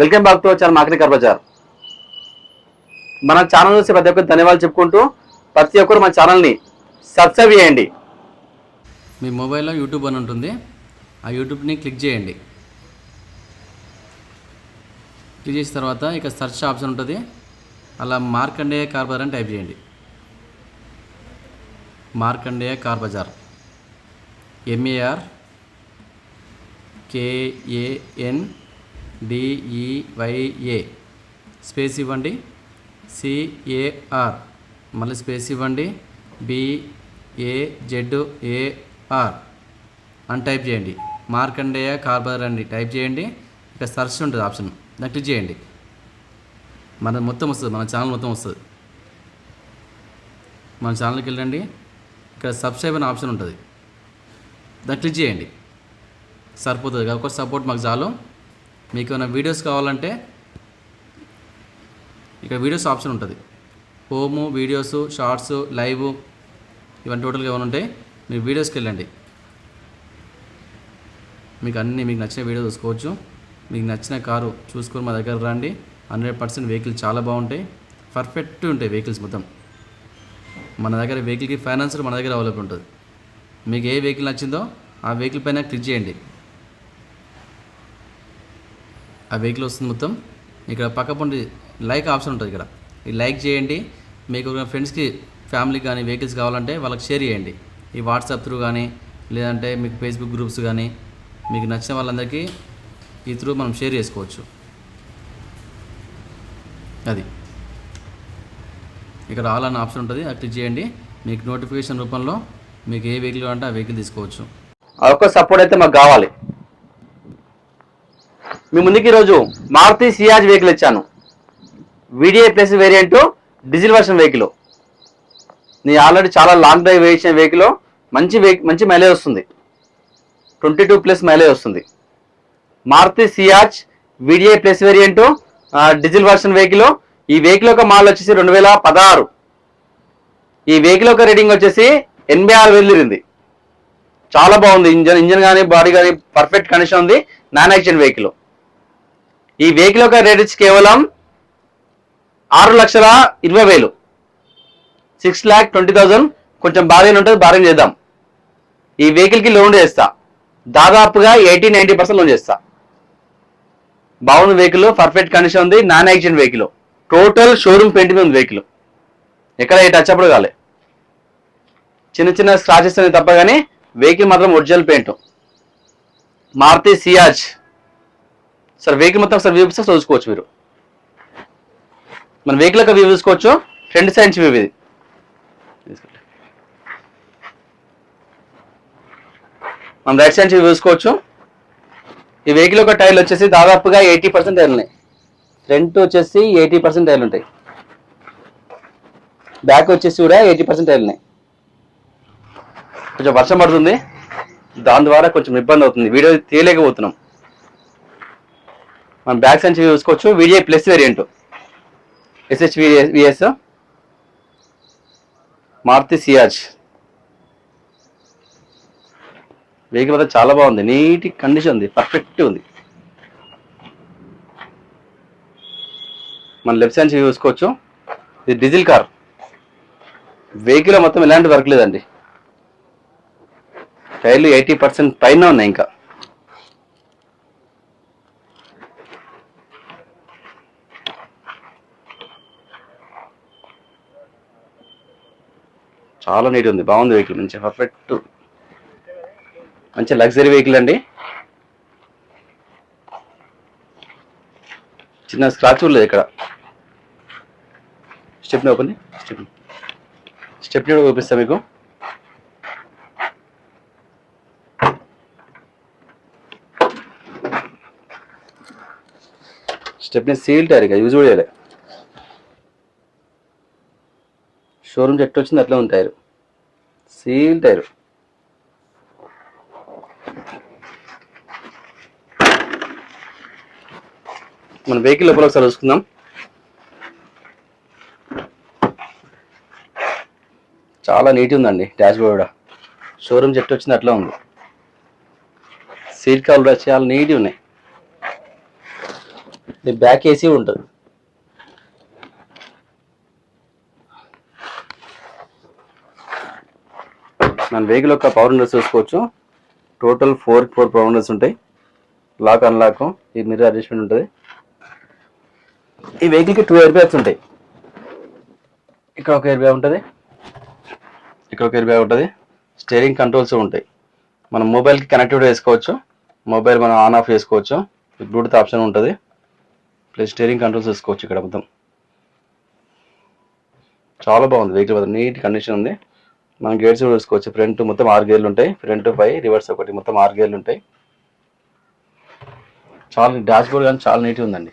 Welcome back to చాలా market car bazaar. మన channel చూసి ప్రతి ఒక్కరు ధన్యవాదాలు చెప్పుకుంటూ ప్రతి ఒక్కరు మన ఛానల్ని సబ్స్క్రైబ్ చేయండి. మీ మొబైల్లో యూట్యూబ్ అని ఉంటుంది. ఆ యూట్యూబ్ని క్లిక్ చేయండి. క్లిక్ చేసిన తర్వాత ఇక సెర్చ్ ఆప్షన్ ఉంటుంది. అలా మార్కండేయ కార్ బజార్ అని టైప్ చేయండి. Markandeya car Bazar. M A R K A N D E Y A space ఇవ్వండి. సిఏఆర్ మళ్ళీ స్పేస్ ఇవ్వండి. B A Z A R అని టైప్ చేయండి. మార్కండేయ కార్బర్ అని టైప్ చేయండి. ఇక్కడ సర్చ్ ఉంటుంది ఆప్షన్ దాన్ని క్లిక్ చేయండి. మన మొత్తం వస్తుంది. మన ఛానల్ మొత్తం వస్తుంది. మన ఛానల్కి వెళ్ళండి. ఇక్కడ సబ్స్క్రైబ్ అనే ఆప్షన్ ఉంటుంది. దాన్ని క్లిక్ చేయండి. సరిపోతుంది. కాబట్టి సపోర్ట్ మాకు చాలు. మీకు ఏమైనా వీడియోస్ కావాలంటే ఇక్కడ వీడియోస్ ఆప్షన్ ఉంటుంది. హోము వీడియోస్ షార్ట్స్ లైవ్ ఇవన్నీ టోటల్గా ఏమైనా ఉంటాయి మీరు వీడియోస్కి వెళ్ళండి. మీకు అన్ని మీకు నచ్చిన వీడియో చూసుకోవచ్చు. మీకు నచ్చిన కారు చూసుకొని మా దగ్గర రండి. హండ్రెడ్ పర్సెంట్ వెహికల్ చాలా బాగుంటాయి. పర్ఫెక్ట్ ఉంటాయి వెహికల్స్ మొత్తం. మన దగ్గర వెహికల్కి ఫైనాన్స్ మన దగ్గర అవైలబుల్ ఉంటుంది. మీకు ఏ వెహికల్ నచ్చిందో ఆ వెహికల్ పైన క్లిక్ చేయండి. ఆ వెహికల్ వస్తుంది మొత్తం. ఇక్కడ పక్క పండి లైక్ ఆప్షన్ ఉంటుంది ఇక్కడ. ఈ లైక్ చేయండి. మీకు ఫ్రెండ్స్కి ఫ్యామిలీకి కానీ వెహికల్స్ కావాలంటే వాళ్ళకి షేర్ చేయండి. ఈ వాట్సాప్ త్రూ కానీ లేదంటే మీకు ఫేస్బుక్ గ్రూప్స్ కానీ మీకు నచ్చిన వాళ్ళందరికీ ఈ త్రూ మనం షేర్ చేసుకోవచ్చు. అది. ఇక్కడ ఆల్ అన్న ఆప్షన్ ఉంటుంది. అది క్లిక్ చేయండి. మీకు నోటిఫికేషన్ రూపంలో మీకు ఏ వెహికల్ కావాలంటే ఆ వెహికల్ తీసుకోవచ్చు. ఆ సపోర్ట్ అయితే మాకు కావాలి. మీ ముందుకి ఈరోజు మారుతి సియాజ్ వెహికల్ ఇచ్చాను. VDI plus variant diesel version vehicle నేను ఆల్రెడీ చాలా లాంగ్ డ్రైవ్ వేసిన వెహికల్ మంచి మంచి మైలేజ్ వస్తుంది. ట్వంటీ టూ ప్లస్ మైలేజ్ వస్తుంది. Maruti Ciaz VDI plus variant diesel version vehicle ఈ వెహికల్ యొక్క మాల్ వచ్చేసి రెండు వేల పదహారు. ఈ వెహికల్ యొక్క రేటింగ్ వచ్చేసి ఎనభై ఆరు వేలు తిరిగింది. చాలా బాగుంది. ఇంజన్ ఇంజన్ కానీ బాడీ కానీ పర్ఫెక్ట్ కండిషన్ ఉంది. నాన్ యాక్సిడెంట్ వెహికల్ ఈ వెహికల్ యొక్క రేట్ వచ్చి కేవలం ఆరు లక్షల ఇరవై వేలు. సిక్స్ ల్యాక్ ట్వంటీ థౌజండ్ కొంచెం బార్గెన్ ఉంటుంది బార్గెన్ చేద్దాం. ఈ వెహికల్కి లోన్ చేస్తా. దాదాపుగా ఎయిటీ నైంటీ పర్సెంట్ లోన్ చేస్తా. బాగుంది వెహికల్ పర్ఫెక్ట్ కండిషన్ ఉంది non accident vehicle total showroom painting ఉంది వెహికల్ ఎక్కడ ఏ టచ్ అప్పుడు కాలే. చిన్న చిన్న స్క్రాచెస్ అనేవి తప్ప కానీ వెహికల్ మాత్రం original paint Maruti Ciaz sir vehicle మొత్తం సార్ వ్యూ సార్ చూసుకోవచ్చు మీరు. మన వెహికల్ యొక్క వ్యూ చూసుకోవచ్చు ఫ్రంట్ సైడ్ నుంచి వ్యూ ఇది. మనం రైట్ సైడ్ నుంచి వ్యూ చూసుకోవచ్చు ఈ వెహికల్ యొక్క టైర్లు వచ్చేసి దాదాపుగా ఎయిటీ పర్సెంట్ టైర్లు ఉన్నాయి. ఫ్రంట్ వచ్చేసి ఎయిటీ పర్సెంట్ టైర్లు ఉంటాయి. బ్యాక్ వచ్చేసి కూడా ఎయిటీ పర్సెంట్ టైర్లు ఉన్నాయి. కొంచెం వర్షం పడుతుంది. దాని ద్వారా కొంచెం ఇబ్బంది అవుతుంది. వీడియో తీయలేకపోతున్నాం. మనం బ్యాక్ సైడ్ నుంచి చూసుకోవచ్చు video plus variant S H V S Maruti Ciaz vehicle అయితే చాలా బాగుంది. నీట్ కండిషన్ ఉంది. పర్ఫెక్ట్ ఉంది. మన లెఫ్ట్ సైడ్ నుంచి చూసుకోవచ్చు. ఇది డీజిల్ కార్ వెహికల్ మొత్తం ఎలాంటి వర్క్ లేదండి. టైర్లు ఎయిటీ పర్సెంట్ పైన ఉన్నాయి ఇంకా. చాలా నీట్ ఉంది. బాగుంది వెహికల్ మంచి పర్ఫెక్ట్ మంచి లగ్జరీ వెహికల్ అండి. చిన్న స్క్రాచ్ లేదు ఇక్కడ. స్టెప్ని ఓపెన్ స్టెప్ స్టెప్ని కూడా చూపిస్తా మీకు. స్టెప్ని సీల్ టైర్ ఇక. యూజ్ కూడా చేయలే. షోరూమ్ చెట్టు వచ్చింది అట్లా ఉంది టైర్ సీల్ టైర్. మన వెహికల్ లోపల ఒకసారి చూసుకుందాం. చాలా నీట్ ఉందండి డాష్ బోర్డ్ కూడా. షోరూమ్ చెట్టు వచ్చింది అట్లా ఉంది. సీట్ కవర్ కూడా చాలా నీట్ ఉన్నాయి. ఇది బ్యాక్ ఏసీ ఉంటుంది. మన వెహికల్ యొక్క పవర్ విండోస్ చూసుకోవచ్చు. Total four four power windows ఉంటాయి. లాక్ అన్లాక్ ఈ మిర్రర్ అడ్జస్ట్మెంట్ ఉంటుంది. ఈ వెహికల్కి టూ ఎయిర్ బ్యాగ్స్ ఉంటాయి. ఇక్కడ ఒక ఎయిర్ బ్యాగ్ ఉంటుంది. ఇక్కడ ఒక ఎయిర్ బ్యాగ్ ఉంటుంది. స్టీరింగ్ కంట్రోల్స్ ఉంటాయి. మనం మొబైల్కి కనెక్టివిటీ వేసుకోవచ్చు మొబైల్ మనం ఆన్ ఆఫ్ చేసుకోవచ్చు. బ్లూటూత్ ఆప్షన్ ఉంటుంది. ప్లస్ స్టీరింగ్ కంట్రోల్స్ వేసుకోవచ్చు ఇక్కడ మొత్తం. చాలా బాగుంది వెహికల్ నీట్ కండిషన్ ఉంది. మనం గేట్స్ కూడా చూసుకోవచ్చు. ఫ్రంట్ మొత్తం ఆరు గేర్లు ఉంటాయి. ఫ్రంట్ పై రివర్స్ ఒకటి మొత్తం ఆరు గేర్లు ఉంటాయి. చాలా డాష్ బోర్డ్ కానీ చాలా నీట్గా ఉందండి.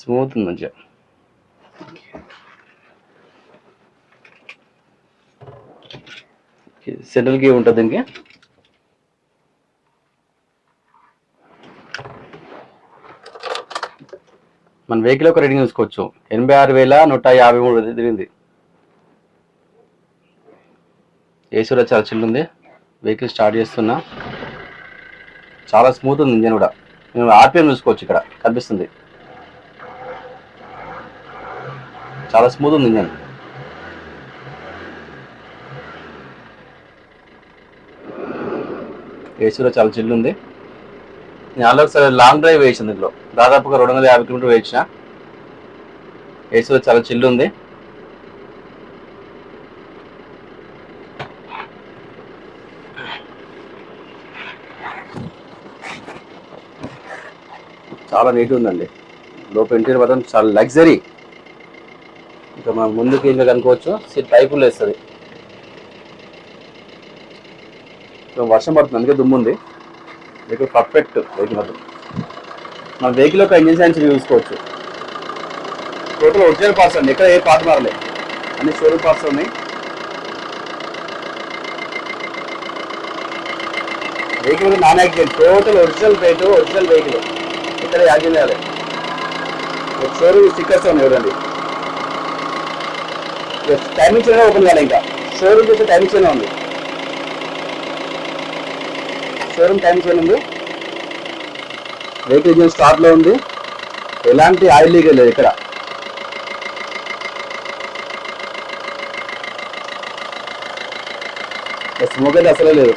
స్మూత్ ఉంది మంచిగా. సెంట్రల్ కీ ఉంటుంది దీనికి. మన వెహికల్ ఒక రీడింగ్ చూసుకోవచ్చు. ఎనభై ఆరు వేల నూట యాభై మూడు తిరిగింది. ఏసీ కూడా చాలా చిల్లు ఉంది. వెహికల్ స్టార్ట్ చేస్తున్నా. చాలా స్మూత్ ఉంది ఇంజన్ కూడా. నేను ఆర్పిఎం చూసుకోవచ్చు ఇక్కడ. కనిపిస్తుంది. చాలా స్మూత్ ఉంది ఇంజన్ ఏసీలో చాలా చిల్లు ఉంది. నేను ఆల్రెడీ సరే లాంగ్ డ్రైవ్ వేసింది ఇందులో. దాదాపుగా రెండు వందల యాభై కిలోమీటర్లు వేసిన. ఏసీలో చాలా చిల్లు ఉంది. చాలా నీట్ ఉందండి. లోపల ఇంటీరియర్ మాత్రం చాలా లగ్జరీ. ఇంకా మనం ముందుకు ఇంకా కనుకోవచ్చు సీట్ పైపులు వేస్తుంది. వర్షం పడుతుంది. అందుకే దుమ్ము ఉంది. వెహికల్ పర్ఫెక్ట్ వెహికల్ మాత్రం. మన వెహికల్ యొక్క ఇంజిన్ సైన్స్ చూసుకోవచ్చు టోటల్ ఒరిజినల్ పార్ట్స్ అండి. ఎక్కడ ఏ పార్ట్ మారలే. అన్ని షోరూమ్ పార్ట్స్ ఉన్నాయి. Vehicle non accident. Total original rate original vehicle. ఇక్కడ యాక్సిడెంట్ షోరూమ్ స్టిక్కర్స్ ఉన్నాయి చూడండి టైమింగ్స్ అయినా ఓపెన్ కాలే ఇంకా. షోరూమ్ చేసే టైమింగ్స్ అయినా ఉంది. షోరూమ్ టైమింగ్స్ అయినా ఉంది. వెహికల్ ఇంజిన్ స్టార్ట్లో ఉంది. ఎలాంటి ఆయిల్ లీక్ లేదు ఇక్కడ. స్మోక్ అయితే అసలే లేదు.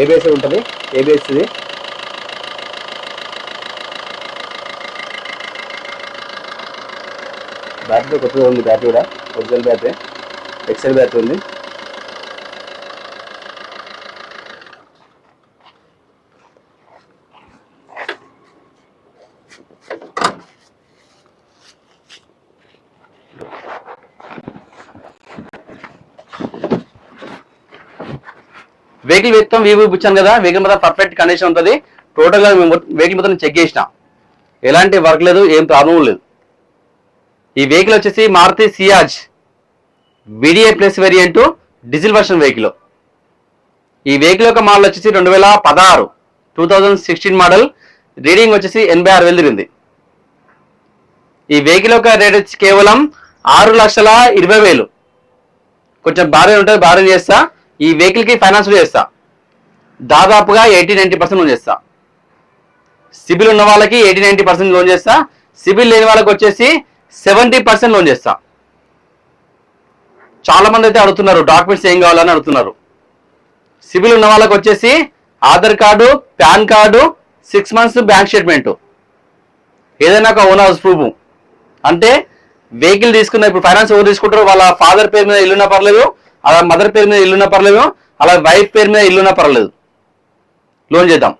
ఏబిఎస్ ఉంటుంది. ఏబిఎస్ బ్యాటరీ కొత్తగా ఉంది బ్యాటరీ కూడా. ఒరిజినల్ బ్యాటరీ ఎక్సెల్ బ్యాటరీ ఉంది. వెహికల్ మొత్తం వీవీ ఇచ్చాను కదా వెహికల్ మొత్తం పర్ఫెక్ట్ కండిషన్ ఉంటుంది. టోటల్గా మేము వెహికల్ మొత్తం చెక్ చేసిన. ఎలాంటి వర్క్ లేదు ఏం ప్రాబ్లం లేదు. ఈ వెహికల్ వచ్చేసి Maruti Ciaz VDI plus variant diesel version vehicle ఈ వెహికల్ యొక్క మోడల్ వచ్చేసి రెండు వేల పదహారు two thousand sixteen model reading వచ్చేసి ఎనభై ఆరు వేలు తిరిగింది. ఈ వెహికల్ యొక్క రేట్ వచ్చి కేవలం ఆరు లక్షల ఇరవై వేలు. కొంచెం భారీ ఉంటుంది భారీ చేస్తా. ఈ వెహికల్కి ఫైనాన్స్ చేస్తా. దాదాపుగా ఎయిటీ నైన్టీ పర్సెంట్ లోన్ చేస్తా. సిబిల్ ఉన్న వాళ్ళకి ఎయిటీ నైన్టీ పర్సెంట్ లోన్ చేస్తా. సిబిల్ లేని వాళ్ళకి వచ్చేసి సెవెంటీ పర్సెంట్ లోన్ చేస్తా. చాలా మంది అయితే అడుగుతున్నారు డాక్యుమెంట్స్ ఏం కావాలని అడుగుతున్నారు. సిబిల్ ఉన్న వాళ్ళకి వచ్చేసి Aadhaar card PAN card six months bank statement ఏదైనా ఒక ఓన్ హౌస్ ప్రూఫ్ అంటే వెహికల్ తీసుకున్న ఇప్పుడు ఫైనాన్స్ ఎవరు తీసుకుంటారో వాళ్ళ ఫాదర్ పేరు మీద ఇల్లున్నా పర్లేదు అలా మదర్ పేరు మీద ఇల్లున్నా పర్లేదు అలా వైఫ్ పేరు మీద ఇల్లున్నా పర్లేదు. లోన్ చేద్దాం.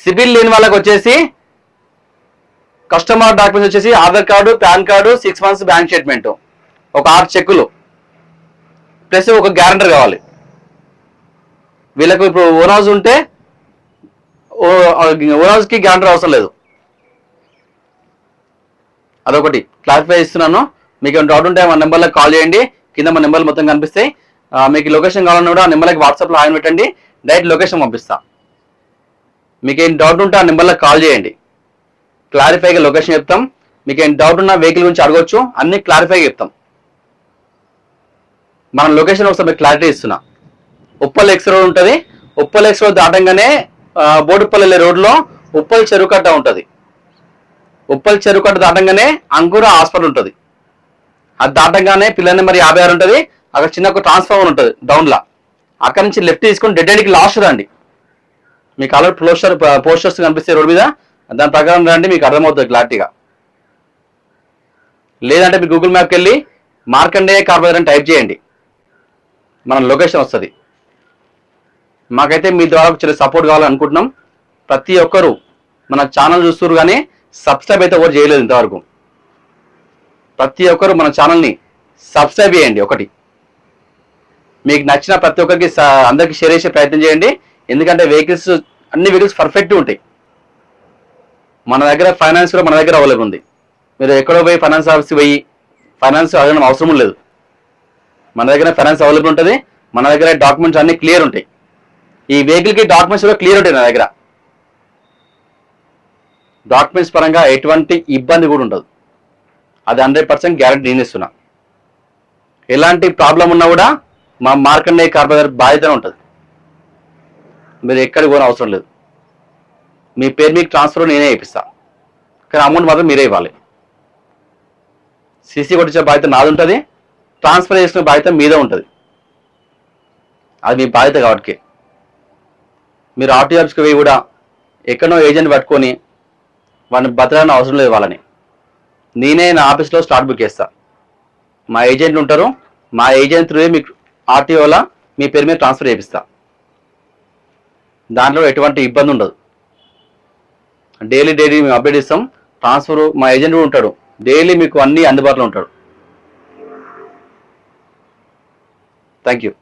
సిబిల్ లేని వాళ్ళకి వచ్చేసి కస్టమర్ డాక్యుమెంట్స్ వచ్చేసి Aadhaar card PAN card six months bank statement ఒక ఆరు చెక్కులు. ప్లస్ ఒక గ్యారంటర్ కావాలి. వీళ్ళకు ఇప్పుడు ఓన్ హౌస్ ఉంటే ఓన్ హౌస్కి గ్యారంటర్ అవసరం లేదు. అదొకటి. క్లారిఫై ఇస్తున్నాను మీకు ఏమైనా డౌట్ ఉంటే మా నెంబర్లో కాల్ చేయండి. కింద మా నెంబర్లు మొత్తం కనిపిస్తాయి మీకు లొకేషన్ కావాలన్నా కూడా ఆ నెంబర్కి వాట్సాప్లో హాయ్ పెట్టండి డైరెక్ట్ లొకేషన్ పంపిస్తా. మీకు ఏం డౌట్ ఉంటే ఆ నెంబర్లకు కాల్ చేయండి. క్లారిఫైగా లొకేషన్ చెప్తాం. మీకు ఏం డౌట్ ఉన్న వెహికల్ గురించి అడగొచ్చు అన్ని క్లారిఫైగా చెప్తాం. మనం లొకేషన్ ఒకసారి మీకు క్లారిటీ ఇస్తున్నా. ఉప్పల్ ఎక్స్ రోడ్ ఉంటుంది. ఉప్పల్ ఎక్స్ రోడ్ దాటంగానే ఆ, బోడుప్పల్ వెళ్ళే రోడ్లో ఉప్పల్ చెరుకట్ట ఉంటుంది. ఉప్పల్ చెరుకట్ట దాటంగానే అంకుర హాస్పిటల్ ఉంటుంది. అది దాటంగానే పిల్లల నెంబర్ యాభై ఆరు ఉంటుంది. అక్కడ చిన్న ఒక ట్రాన్స్ఫార్మర్ ఉంటుంది డౌన్లో అక్కడ నుంచి లెఫ్ట్ తీసుకొని డెడ్ ఎండ్కి లాస్ట్ రండి. మీకు ఆల్రెడీ పోస్టర్ పోస్టర్స్ కనిపిస్తాయి రోడ్ మీద దాని ప్రకారం రండి మీకు అర్థమవుతుంది క్లారిటీగా. లేదంటే మీరు గూగుల్ మ్యాప్కి వెళ్ళి మార్కండే కార్బోదర్ అని టైప్ చేయండి. మన లొకేషన్ వస్తుంది. మాకైతే మీ ద్వారా చిన్న సపోర్ట్ కావాలనుకుంటున్నాం. ప్రతి ఒక్కరు మన ఛానల్ చూస్తున్నారు కానీ సబ్స్క్రైబ్ అయితే ఎవరు చేయలేదు ఇంతవరకు. ప్రతి ఒక్కరు మన ఛానల్ని సబ్స్క్రైబ్ చేయండి ఒకటి. మీకు నచ్చిన ప్రతి ఒక్కరికి అందరికీ షేర్ చేసే ప్రయత్నం చేయండి. ఎందుకంటే వెహికల్స్ అన్ని వెహికల్స్ పర్ఫెక్ట్ ఉంటాయి. మన దగ్గర ఫైనాన్స్ కూడా మన దగ్గర అవైలబుల్ ఉంది. మీరు ఎక్కడో పోయి ఫైనాన్స్ ఆఫీస్ పోయి ఫైనాన్స్ అడగడం అవసరం లేదు. మన దగ్గర ఫైనాన్స్ అవైలబుల్ ఉంటుంది. మన దగ్గర డాక్యుమెంట్స్ అన్ని క్లియర్ ఉంటాయి. ఈ వెహికల్కి డాక్యుమెంట్స్ కూడా క్లియర్ ఉంటాయి నా దగ్గర. డాక్యుమెంట్స్ పరంగా ఎటువంటి ఇబ్బంది కూడా ఉండదు. అది హండ్రెడ్ పర్సెంట్ గ్యారంటీ నేను ఇస్తున్నా. ఎలాంటి ప్రాబ్లం ఉన్నా కూడా మా మార్కండే కార్పొరేటర్ బాధ్యత ఉంటుంది. మీరు ఎక్కడికి పోయిన అవసరం లేదు. మీ పేరు మీకు ట్రాన్స్ఫర్ నేనే ఇప్పిస్తా కానీ అమౌంట్ మాత్రం మీరే ఇవ్వాలి. సీసీ కొట్టించే బాధ్యత నాది ఉంటుంది. ట్రాన్స్ఫర్ చేసిన బాధ్యత మీదే ఉంటుంది. అది మీ బాధ్యత కాబట్టి. మీరు ఆర్టీ ఆఫీస్కి పోయి కూడా ఎక్కడో ఏజెంట్ పట్టుకొని వాడిని బతకాలని అవసరం లేదు వాళ్ళని. నేనే నా ఆఫీస్లో స్టార్ట్ బుక్ చేస్తా. మా ఏజెంట్లు ఉంటారు మా ఏజెంట్ త్రూ మీకు ఆర్టీఓలా మీ పేరు మీద ట్రాన్స్ఫర్ చేపిస్తా. దాంట్లో ఎటువంటి ఇబ్బంది ఉండదు. డైలీ డైలీ మేము అప్డేట్ ఇస్తాం. ట్రాన్స్ఫర్ మా ఏజెంట్ కూడా ఉంటాడు. డైలీ మీకు అన్నీ అందుబాటులో ఉంటాడు. Thank you.